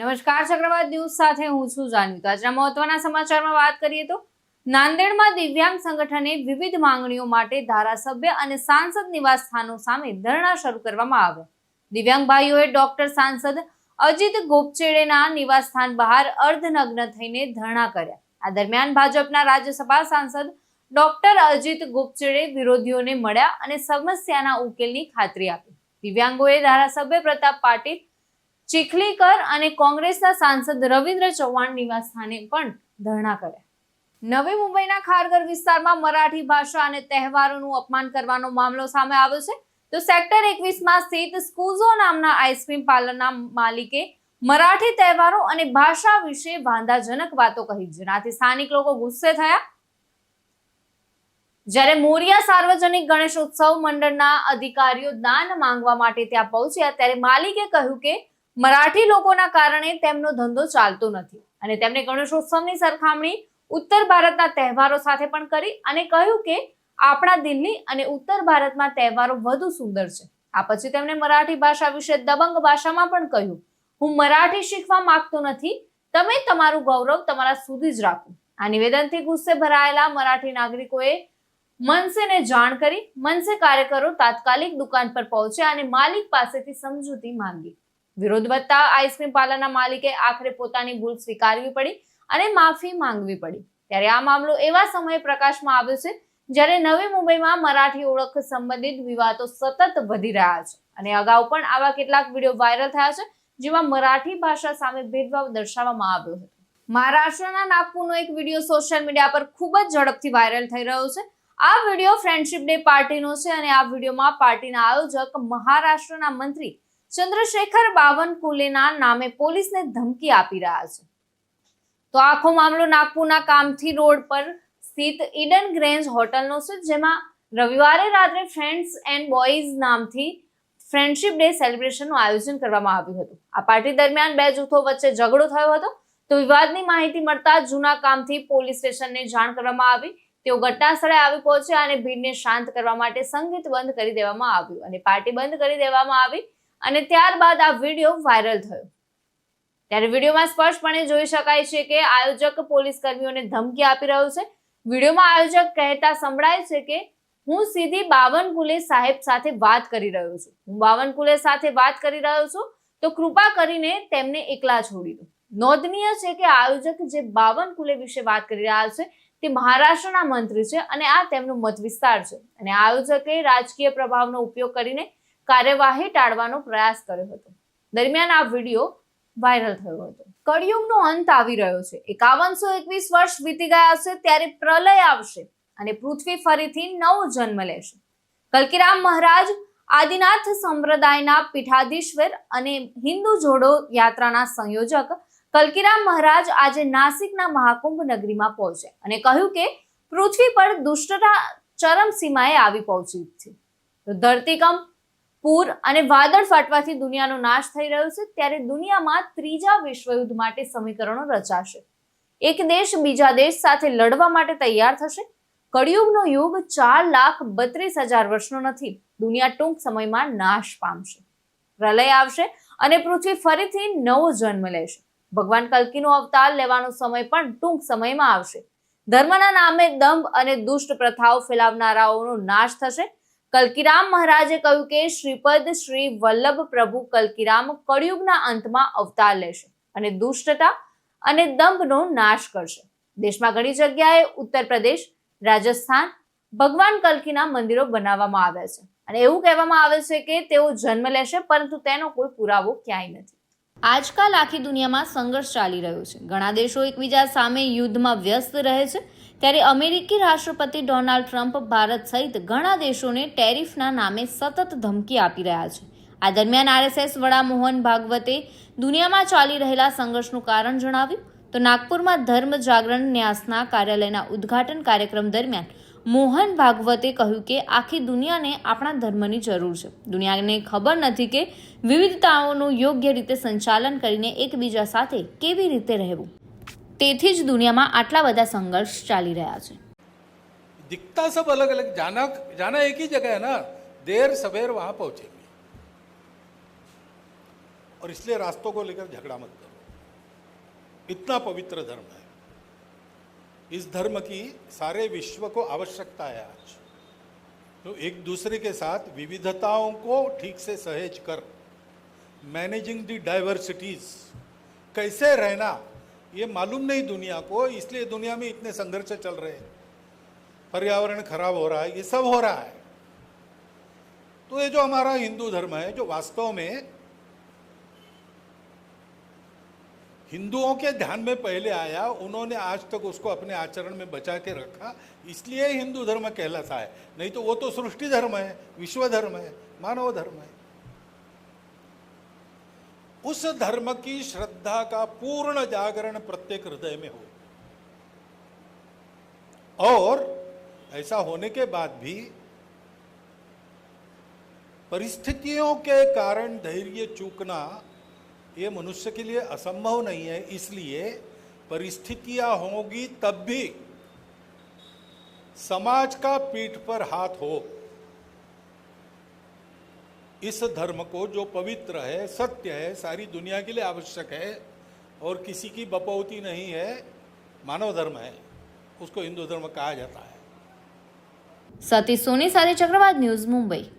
નમસ્કાર, ચક્રવાત ન્યૂઝ સાથે હું છું જાનવી. તો આજના મહત્વના સમાચારમાં વાત કરીએ તો નાંદેડમાં દિવ્યાંગ સંગઠને વિવિધ માંગણીઓ માટે ધારાસભ્ય અને સાંસદ નિવાસ સ્થાનો સામે ધરણા શરૂ કરવામાં આવ્યા. દિવ્યાંગ ભાઈઓએ ડોક્ટર સાંસદ અજીત ગોપચેડેના નિવાસ સ્થાન બહાર અર્ધનગ્ન થઈને ધરણા કર્યા. આ દરમિયાન ભાજપના રાજ્યસભા સાંસદ ડોક્ટર અજીત ગોપચેડે વિરોધીઓને મળ્યા અને સમસ્યાના ઉકેલની ખાતરી આપી. દિવ્યાંગોએ ધારાસભ્ય પ્રતાપ પાટીલ ચીખલીકર અને કોંગ્રેસના સાંસદ રવિન્દ્ર ચૌહાણ નિવાસ સ્થાને પણ ધરણા કર્યા. નવી મુંબઈના ખારગર વિસ્તારમાં મરાઠી ભાષા અને તહેવારોનું અપમાન કરવાનો મામલો સામે આવ્યો છે. તો સેક્ટર એકવીસમાં સ્થિત સ્કૂઝો નામના આઈસ્ક્રીમ પાર્લરના માલિકે મરાઠી તહેવારો અને ભાષા વિશે વાંધાજનક વાતો કહી. જેનાથી સ્થાનિક લોકો ગુસ્સે થયા. જ્યારે મોરિયા સાર્વજનિક ગણેશ ઉત્સવ મંડળના અધિકારીઓ દાન માંગવા માટે ત્યાં પહોંચ્યા, ત્યારે માલિકે કહ્યું કે મરાઠી લોકોના કારણે તેમનો ધંધો ચાલતો નથી. અને તેમણે ગણેશોત્સવની સરખામણી, ઉત્તર ભારતના તહેવારો સાથે પણ કરી અને કહ્યું કે આપણા દિલ્હી અને ઉત્તર ભારતમાં તહેવારો વધુ સુંદર છે. આ પછી તેમણે મરાઠી ભાષા વિશે દબંગ ભાષામાં પણ કહ્યું, હું મરાઠી શીખવા માંગતો નથી. તમે તમારું ગૌરવ તમારા સુધી જ રાખો. આ નિવેદનથી ગુસ્સે ભરાયેલા મરાઠી નાગરિકોએ મનસેને જાણ કરી, મનસે કાર્યકરો તાત્કાલિક દુકાન પર પહોંચ્યા અને માલિક પાસેથી સમજૂતી માંગી. વિરોધ વધતા આઈસ્ક્રીમ પાર્લરના માલિકે આખરે પોતાની ભૂલ સ્વીકારવી પડી અને માફી માંગવી પડી. ત્યારે આ મામલો એવા સમયે પ્રકાશમાં આવ્યો છે જ્યારે નવી મુંબઈમાં મરાઠી ઓળખ સંબંધિત વિવાદો સતત વધી રહ્યા છે. અને અગાઉ પણ આવા કેટલાક વીડિયો વાયરલ થયા છે જેમાં મરાઠી ભાષા સામે ભેદભાવ દર્શાવવામાં આવ્યો હતો. મહારાષ્ટ્રના નાગપુરનો એક વીડિયો સોશિયલ મીડિયા પર ખૂબ જ ઝડપથી વાયરલ થઈ રહ્યો છે. આ વીડિયો ફ્રેન્ડશિપ ડે પાર્ટીનો છે અને આ વિડીયોમાં પાર્ટીના આયોજક મહારાષ્ટ્રના મંત્રી ચંદ્રશેખર બાવનકુલેના નામે પોલીસને ધમકી આપી રહ્યા છે. તો આખો મામલો નાગપુરના કામથી રોડ પર સ્થિત ઈડન ગ્રેન્જ હોટલનો છે, જેમાં રવિવારે રાત્રે ફ્રેન્ડ્સ એન્ડ બોયઝ નામથી ફ્રેન્ડશિપ ડે સેલિબ્રેશનનું આયોજન કરવામાં આવ્યું હતું. આ પાર્ટી દરમિયાન બે જૂથો વચ્ચે ઝઘડો થયો હતો. તો વિવાદની માહિતી મળતા જૂના કામથી પોલીસ સ્ટેશનને જાણ કરવામાં આવી. તેઓ ઘટના સ્થળે આવી પહોંચ્યા અને ભીડને શાંત કરવા માટે સંગીત બંધ કરી દેવામાં આવ્યું અને પાર્ટી બંધ કરી દેવામાં આવી. અને ત્યારબાદ આ વીડિયો વાયરલ થયો. ત્યારે વિડીયોમાં સ્પષ્ટપણે જોઈ શકાય છે કે આયોજક પોલીસ કર્મીઓને ધમકી આપી રહ્યો છે. વિડીયોમાં આયોજક કહેતા સંભળાય છે કે હું સીધી બાવનકુલે સાહેબ સાથે વાત કરી રહ્યો છું. હું બાવનકુલે સાથે વાત કરી રહ્યો છું, તો કૃપા કરીને તેમને એકલા છોડી દો. નોંધનીય છે કે આયોજક જે બાવનકુલે વિશે વાત કરી રહ્યા છે, તે મહારાષ્ટ્રના મંત્રી છે અને આ તેમનો મત વિસ્તાર છે. અને આયોજકે રાજકીય પ્રભાવનો ઉપયોગ કરીને કાર્યવાહી ટાળવાનો પ્રયાસ કર્યો હતો. દરમિયાન આ વીડિયો વાયરલ થયો હતો. કળિયુગનો અંત આવી રહ્યો છે. એકાવનસો એકવીસ વર્ષ વીતી ગયા છે ત્યારે પ્રલય આવશે અને પૃથ્વી ફરીથી નવો જન્મ લેશે. કલકીરામ મહારાજ, આદિનાથ સંપ્રદાયના પીઠાધીશ્વર અને હિન્દુ જોડો યાત્રાના સંયોજક કલકીરામ મહારાજ આજે નાસિકના મહાકુંભ નગરીમાં પહોંચ્યા અને કહ્યું કે પૃથ્વી પર દુષ્ટતા ચરમસીમાએ આવી પહોંચી છે. તો ધરતીકંપ પૂર અને વાદળ ફાટવાથી દુનિયાનો નાશ થઈ રહ્યો છે, ત્યારે દુનિયામાં ત્રીજા વિશ્વયુદ્ધ માટે સમીકરણો રચાશે. એક દેશ બીજા દેશ સાથે લડવા માટે તૈયાર થશે. કળિયુગનો યુગ ચાર લાખ બત્રીસ હજાર વર્ષનો નથી. દુનિયા ટૂંક સમયમાં નાશ પામશે. પ્રલય આવશે અને પૃથ્વી ફરીથી નવો જન્મ લેશે. ભગવાન કલ્કીનો અવતાર લેવાનો સમય પણ ટૂંક સમયમાં આવશે. ધર્મના નામે દંભ અને દુષ્ટ પ્રથાઓ ફેલાવનારાઓનો નાશ થશે. કલ્કીરામ મહારાજે કહ્યું કે શ્રીપદ શ્રી વલ્લભ પ્રભુ કલ્કીરામ કળિયુગના અંતમાં અવતાર લેશે અને દુષ્ટતા અને દંભનો નાશ કરશે. દેશમાં ઘણી જગ્યાએ ઉત્તર પ્રદેશ, રાજસ્થાન, ભગવાન કલ્કીના મંદિરો બનાવવામાં આવ્યા છે. અને એવું કહેવામાં આવે છે કે તેઓ જન્મ લેશે, પરંતુ તેનો કોઈ પુરાવો ક્યાંય નથી. આજકાલ આખી દુનિયામાં સંઘર્ષ ચાલી રહ્યો છે. ઘણા દેશો એકબીજા સામે યુદ્ધમાં વ્યસ્ત રહે છે ત્યારે અમેરિકી રાષ્ટ્રપતિ ડોનાલ્ડ ટ્રમ્પ ભારત સહિત ઘણા દેશોને ટેરિફના નામે સતત ધમકી આપી રહ્યા છે. આ દરમિયાન આરએસએસ વડા મોહન ભાગવતે દુનિયામાં ચાલી રહેલા સંઘર્ષનું કારણ જણાવ્યું. તો નાગપુરમાં ધર્મ જાગરણ ન્યાસના કાર્યાલયના ઉદ્ઘાટન કાર્યક્રમ દરમિયાન મોહન ભાગવતે કહ્યું કે આખી દુનિયાને આપણા ધર્મની જરૂર છે. દુનિયાને ખબર નથી કે વિવિધતાઓનું યોગ્ય રીતે સંચાલન કરીને એકબીજા સાથે કેવી રીતે રહેવું. તેથી જ દુનિયામાં આટલા બધા સંઘર્ષ ચાલી રહ્યા છે दिखता सब अलग अलग जाना जाना एक ही जगह है ना देर सवेर वहां पहुंचेंगे और इसलिए रास्तों को लेकर झगड़ा मत करो इतना पवित्र धर्म है इस धर्म की सारे विश्व को आवश्यकता है आज तो एक दूसरे के साथ विविधताओं को ठीक से सहेज कर मैनेजिंग द डाइवर्सिटीज कैसे रहना ये मालूम नहीं दुनिया को, इसलिए दुनिया में इतने संघर्ष चल रहे हैं। पर्यावरण खराब हो रहा है, ये सब हो रहा है। तो ये जो हमारा हिंदू धर्म है, जो वास्तव में हिंदुओं के ध्यान में पहले आया, उन्होंने आज तक उसको अपने आचरण में बचा के रखा, इसलिए हिंदू धर्म कहलाता है। नहीं तो वो तो सृष्टि धर्म है, विश्व धर्म है, मानव धर्म है। उस धर्म की श्रद्धा का पूर्ण जागरण प्रत्येक हृदय में हो। और ऐसा होने के बाद भी परिस्थितियों के कारण धैर्य चूकना ये मनुष्य के लिए असंभव नहीं है, इसलिए परिस्थितियाँ होंगी तब भी समाज का पीठ पर हाथ हो। इस धर्म को जो पवित्र है, सत्य है, सारी दुनिया के लिए आवश्यक है और किसी की बपौती नहीं है, मानव धर्म है, उसको हिंदू धर्म कहा जाता है। सती सोनी, सारे चक्रवात न्यूज़, मुंबई।